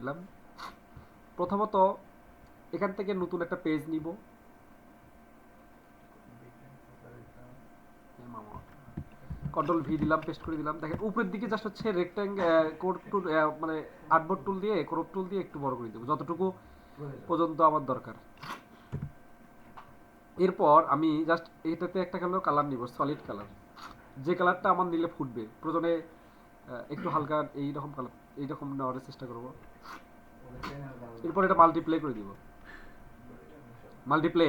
দিলাম। প্রথমত এখান থেকে নতুন একটা পেজ নিব। কন্ট্রোল ভি দিলাম পেস্ট করে দিলাম। দেখেন, উপরের দিকে জাস্ট হচ্ছে রেক্ট্যাঙ্গেল কোড টুল মানে আর্টবোর্ড টুল দিয়ে ক্রপ টুল দিয়ে একটু বড় করে দেবো, যতটুকু পর্যন্ত আমার দরকার। এরপর আমি জাস্ট এটাতে একটা কালার কালার নিব সলিড কালার যে কালারটা আমার নিলে ফুটবে, প্রয়োজনে একটু হালকা এইরকম কালার এইরকম নেওয়ার চেষ্টা করব। এরপর এটা মাল্টিপ্লে করে দিব। মাল্টিপ্লে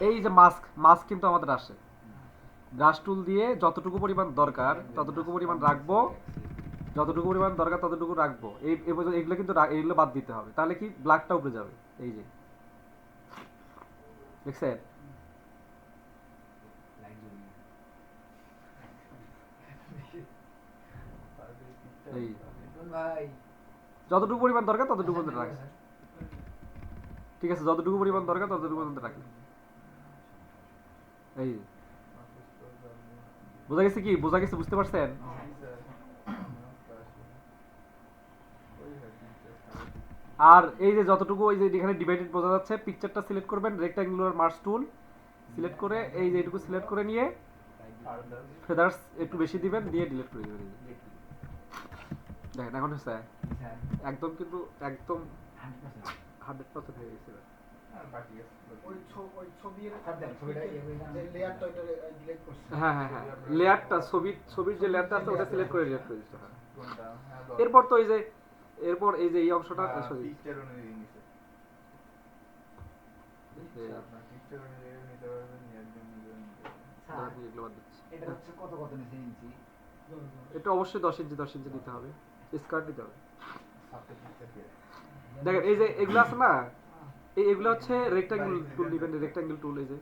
এই যে মাস্ক মাস্ক কিন্তু আমাদের আসে। ব্রাশ টুল দিয়ে যতটুকু পরিমাণ দরকার, ততটুকু পরিমাণ রাখব। যতটুকু পরিমাণ দরকার, ততটুকু রাখব। এই এগুলো কিন্তু এগুলো বাদ দিতে হবে। তাহলে কি ব্ল্যাকটা উপরে যাবে? এই যে। দেখছেন? এই। যতটুকু পরিমাণ দরকার ততটুকু পর্যন্ত রাখে। ঠিক আছে যতটুকু পরিমাণ দরকার ততটুকু পর্যন্ত রাখে। এই বোঝা গেছে কি? বোঝা গেছে বুঝতে পারছেন? আর এই যে যতটুকু ওই যে এখানে ডিভাইডেড বোঝা যাচ্ছে পিকচারটা সিলেক্ট করবেন রেক্ট্যাঙ্গুলার মার্স টুল সিলেক্ট করে এই যে এটুকু সিলেক্ট করে নিয়ে ফেদার্স একটু বেশি দিবেন দিয়ে ডিলিট করে দিবেন। দেখেন এখন হচ্ছে একদম কিন্তু একদম হান্ড্রেড পার্সেন্ট হয়ে গেছে এবার। ওই ছ- ওই ছবির যে লেয়ারটা ওইটা ডিলিট করছি। হ্যাঁ হ্যাঁ হ্যাঁ লেয়ারটা ছবির ছবির যে লেয়ারটা আছে ওটা সিলেক্ট করে ডিলিট করে দিতে হয় এরপর তো এই যে এরপর এই যে এই অংশটা নিচে ইঞ্চি? এটা অবশ্যই দশ ইঞ্চি দশ ইঞ্চি নিতে হবে। দেখেন, এই যে এগুলো আছে না এগুলো হচ্ছে টুল দিবেন টুল এই যে।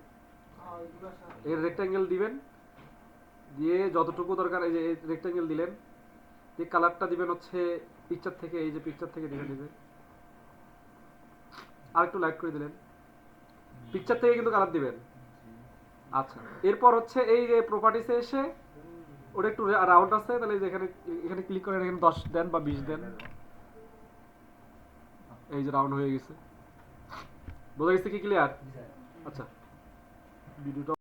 রেক্টাঙ্গেল দিবেন, দিয়ে যতটুকু দরকার, এই যে দিলেন, দিয়ে কালারটা দিবেন হচ্ছে পিকচার থেকে, এই যে পিকচার থেকে দিবেন এই যে আর একটু লাইট করে দিলেন। পিকচার থেকে কিন্তু কালার দিবেন। আচ্ছা এরপর হচ্ছে এই যে প্রপার্টিসে এসে ওটা একটু রাউন্ড আছে তাহলে যে এখানে এখানে ক্লিক করে এখানে দশ দেন বা বিশ দেন। এই যে রাউন্ড হয়ে গেছে। বোঝা গেছে কি ক্লিয়ার আচ্ছা। ভিডিওটা